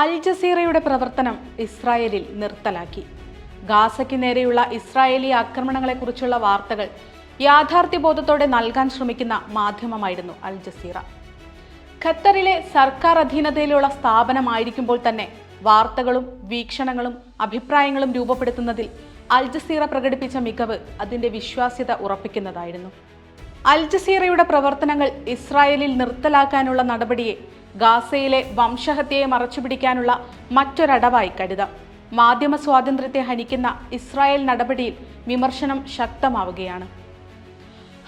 അൽ ജസീറയുടെ പ്രവർത്തനം ഇസ്രായേലിൽ നിർത്തലാക്കി. ഗാസയ്ക്ക് നേരെയുള്ള ഇസ്രായേലി ആക്രമണങ്ങളെക്കുറിച്ചുള്ള വാർത്തകൾ യാഥാർത്ഥ്യബോധത്തോടെ നൽകാൻ ശ്രമിക്കുന്ന മാധ്യമമായിരുന്നു അൽ ജസീറ. ഖത്തറിലെ സർക്കാർ അധീനതയിലുള്ള സ്ഥാപനമായിരിക്കുമ്പോൾ തന്നെ വാർത്തകളും വീക്ഷണങ്ങളും അഭിപ്രായങ്ങളും രൂപപ്പെടുത്തുന്നതിൽ അൽ ജസീറ പ്രകടിപ്പിച്ച മികവ് അതിന്റെ വിശ്വാസ്യത ഉറപ്പിക്കുന്നതായിരുന്നു. അൽ ജസീറയുടെ പ്രവർത്തനങ്ങൾ ഇസ്രായേലിൽ നിർത്തലാക്കാനുള്ള നടപടിയെ ഗാസയിലെ വംശഹത്യയെ മറച്ചുപിടിക്കാനുള്ള മറ്റൊരടവായി കരുതാം. മാധ്യമ സ്വാതന്ത്ര്യത്തെ ഹനിക്കുന്ന ഇസ്രായേൽ നടപടിയിൽ വിമർശനം ശക്തമാവുകയാണ്.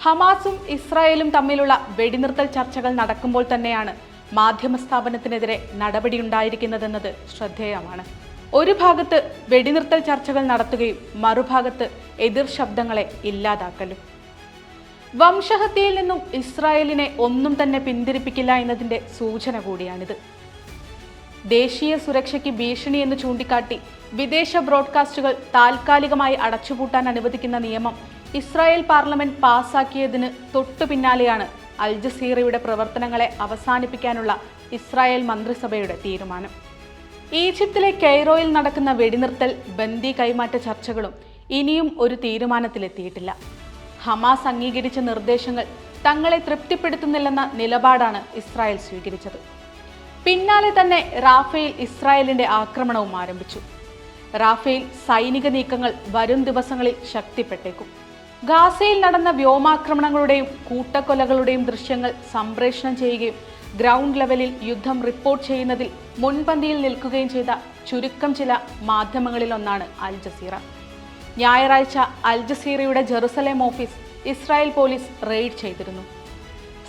ഹമാസും ഇസ്രായേലും തമ്മിലുള്ള വെടിനിർത്തൽ ചർച്ചകൾ നടക്കുമ്പോൾ തന്നെയാണ് മാധ്യമ സ്ഥാപനത്തിനെതിരെ നടപടിയുണ്ടായിരിക്കുന്നതെന്നത് ശ്രദ്ധേയമാണ്. ഒരു ഭാഗത്ത് വെടിനിർത്തൽ ചർച്ചകൾ നടത്തുകയും മറുഭാഗത്ത് എതിർ ശബ്ദങ്ങളെ ഇല്ലാതാക്കലും. വംശഹത്യയിൽ നിന്നും ഇസ്രായേലിനെ ഒന്നും തന്നെ പിന്തിരിപ്പിക്കില്ല എന്നതിന്റെ സൂചന കൂടിയാണിത്. ദേശീയ സുരക്ഷയ്ക്ക് ഭീഷണി എന്ന് ചൂണ്ടിക്കാട്ടി വിദേശ ബ്രോഡ്കാസ്റ്റുകൾ താൽക്കാലികമായി അടച്ചുപൂട്ടാൻ അനുവദിക്കുന്ന നിയമം ഇസ്രായേൽ പാർലമെന്റ് പാസാക്കിയതിന് തൊട്ടു പിന്നാലെയാണ് അൽ ജസീറയുടെ പ്രവർത്തനങ്ങളെ അവസാനിപ്പിക്കാനുള്ള ഇസ്രായേൽ മന്ത്രിസഭയുടെ തീരുമാനം. ഈജിപ്തിലെ കെയ്റോയിൽ നടക്കുന്ന വെടിനിർത്തൽ ബന്ദി കൈമാറ്റ ചർച്ചകളും ഇനിയും ഒരു തീരുമാനത്തിലെത്തിയിട്ടില്ല. ഹമാസ് അംഗീകരിച്ച നിർദ്ദേശങ്ങൾ തങ്ങളെ തൃപ്തിപ്പെടുത്തുന്നില്ലെന്ന നിലപാടാണ് ഇസ്രായേൽ സ്വീകരിച്ചത്. പിന്നാലെ തന്നെ റാഫേൽ ഇസ്രായേലിന്റെ ആക്രമണവും ആരംഭിച്ചു. റാഫേൽ സൈനിക നീക്കങ്ങൾ വരും ദിവസങ്ങളിൽ ശക്തിപ്പെട്ടേക്കും. ഗാസയിൽ നടന്ന വ്യോമാക്രമണങ്ങളുടെയും കൂട്ടക്കൊലകളുടെയും ദൃശ്യങ്ങൾ സംപ്രേഷണം ചെയ്യുകയും ഗ്രൗണ്ട് ലെവലിൽ യുദ്ധം റിപ്പോർട്ട് ചെയ്യുന്നതിൽ മുൻപന്തിയിൽ നിൽക്കുകയും ചെയ്ത ചുരുക്കം ചില മാധ്യമങ്ങളിലൊന്നാണ് അൽ ജസീറ. ഞായറാഴ്ച Al ജസീറയുടെ Jerusalem office Israel police raid ചെയ്തിരുന്നു.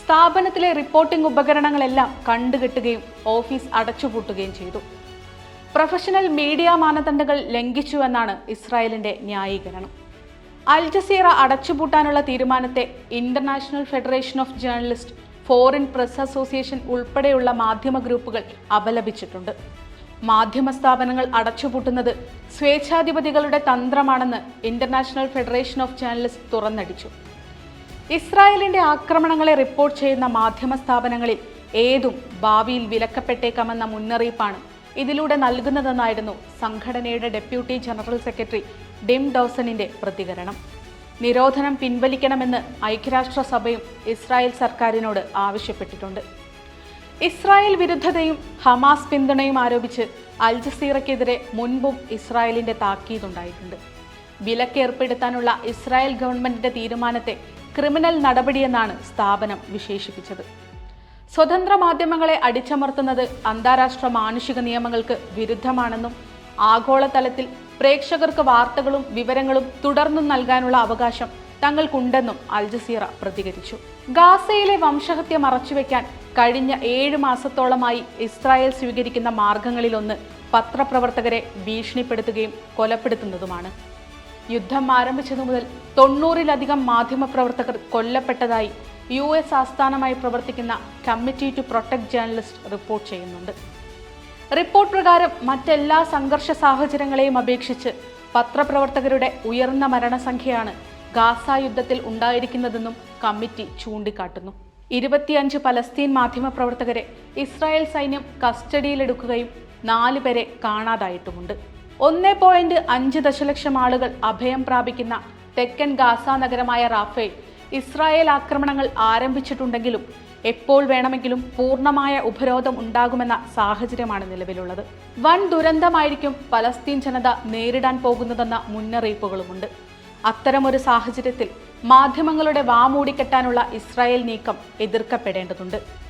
സ്ഥാപനത്തിലെ റിപ്പോർട്ടിംഗ് ഉപകരണങ്ങളെല്ലാം കണ്ടുകെട്ടുകയും ഓഫീസ് അടച്ചുപൂട്ടുകയും ചെയ്തു. പ്രൊഫഷണൽ മീഡിയ മാനദണ്ഡങ്ങൾ ലംഘിച്ചുവെന്നാണ് ഇസ്രായേലിന്റെ ന്യായീകരണം. അൽ ജസീറ അടച്ചുപൂട്ടാനുള്ള തീരുമാനത്തെ International Federation of Journalist Foreign Press Association ഉൾപ്പെടെയുള്ള മാധ്യമ ഗ്രൂപ്പുകൾ അപലപിച്ചിട്ടുണ്ട്. മാധ്യമ സ്ഥാപനങ്ങൾ അടച്ചുപൂട്ടുന്നത് സ്വേച്ഛാധിപതികളുടെ തന്ത്രമാണെന്ന് ഇന്റർനാഷണൽ ഫെഡറേഷൻ ഓഫ് ജേർണലിസ്റ്റ് തുറന്നടിച്ചു. ഇസ്രായേലിന്റെ ആക്രമണങ്ങളെ റിപ്പോർട്ട് ചെയ്യുന്ന മാധ്യമ സ്ഥാപനങ്ങളിൽ ഏതും ഭാവിയിൽ വിലക്കപ്പെട്ടേക്കാമെന്ന മുന്നറിയിപ്പാണ് ഇതിലൂടെ നൽകുന്നതെന്നായിരുന്നു സംഘടനയുടെ ഡെപ്യൂട്ടി ജനറൽ സെക്രട്ടറി ഡിം ഡോസണിന്റെ പ്രതികരണം. നിരോധനം പിൻവലിക്കണമെന്ന് ഐക്യരാഷ്ട്രസഭയും ഇസ്രായേൽ സർക്കാരിനോട് ആവശ്യപ്പെട്ടിട്ടുണ്ട്. ഇസ്രായേൽ വിരുദ്ധതയും ഹമാസ് പിന്തുണയും ആരോപിച്ച് അൽ ജസീറയ്ക്കെതിരെ മുൻപും ഇസ്രായേലിന്റെ താക്കീതുണ്ടായിട്ടുണ്ട്. വിലക്ക് ഏർപ്പെടുത്താനുള്ള ഇസ്രായേൽ ഗവൺമെന്റിന്റെ തീരുമാനത്തെ ക്രിമിനൽ നടപടിയെന്നാണ് സ്ഥാപനം വിശേഷിപ്പിച്ചത്. സ്വതന്ത്ര മാധ്യമങ്ങളെ അടിച്ചമർത്തുന്നത് അന്താരാഷ്ട്ര മാനുഷിക നിയമങ്ങൾക്ക് വിരുദ്ധമാണെന്നും ആഗോളതലത്തിൽ പ്രേക്ഷകർക്ക് വാർത്തകളും വിവരങ്ങളും തുടർന്നും നൽകാനുള്ള അവകാശം തങ്ങൾക്കുണ്ടെന്നും അൽ ജസീറ പ്രതികരിച്ചു. ഗാസയിലെ വംശഹത്യ മറച്ചുവെക്കാൻ കഴിഞ്ഞ ഏഴ് മാസത്തോളമായി ഇസ്രായേൽ സ്വീകരിക്കുന്ന മാർഗങ്ങളിലൊന്ന് പത്രപ്രവർത്തകരെ ഭീഷണിപ്പെടുത്തുകയും കൊലപ്പെടുത്തുന്നതുമാണ്. യുദ്ധം ആരംഭിച്ചതു മുതൽ തൊണ്ണൂറിലധികം മാധ്യമപ്രവർത്തകർ കൊല്ലപ്പെട്ടതായി യു എസ് ആസ്ഥാനമായി പ്രവർത്തിക്കുന്ന committee to protect journalist report ചെയ്യുന്നുണ്ട്. റിപ്പോർട്ട് പ്രകാരം മറ്റെല്ലാ സംഘർഷ സാഹചര്യങ്ങളെയും അപേക്ഷിച്ച് പത്രപ്രവർത്തകരുടെ ഉയർന്ന മരണസംഖ്യയാണ് ഗാസ യുദ്ധത്തിൽ ഉണ്ടായിരിക്കുന്നതെന്നും കമ്മിറ്റി ചൂണ്ടിക്കാട്ടുന്നു. ഇരുപത്തിയഞ്ച് പലസ്തീൻ മാധ്യമപ്രവർത്തകരെ ഇസ്രായേൽ സൈന്യം കസ്റ്റഡിയിലെടുക്കുകയും നാല് പേരെ കാണാതായിട്ടുമുണ്ട്. ഒന്നേ പോയിന്റ് അഞ്ച് ദശലക്ഷം ആളുകൾ അഭയം പ്രാപിക്കുന്ന തെക്കൻ ഗാസ നഗരമായ റാഫേൽ ഇസ്രായേൽ ആക്രമണങ്ങൾ ആരംഭിച്ചിട്ടുണ്ടെങ്കിലും എപ്പോൾ വേണമെങ്കിലും പൂർണമായ ഉപരോധം ഉണ്ടാകുമെന്ന സാഹചര്യമാണ് നിലവിലുള്ളത്. വൻ ദുരന്തമായിരിക്കും പലസ്തീൻ ജനത നേരിടാൻ പോകുന്നതെന്ന മുന്നറിയിപ്പുകളുമുണ്ട്. അത്തരമൊരു സാഹചര്യത്തിൽ മാധ്യമങ്ങളുടെ വാമൂടിക്കെട്ടാനുള്ള ഇസ്രായേൽ നീക്കം എതിർക്കപ്പെടേണ്ടതുണ്ട്.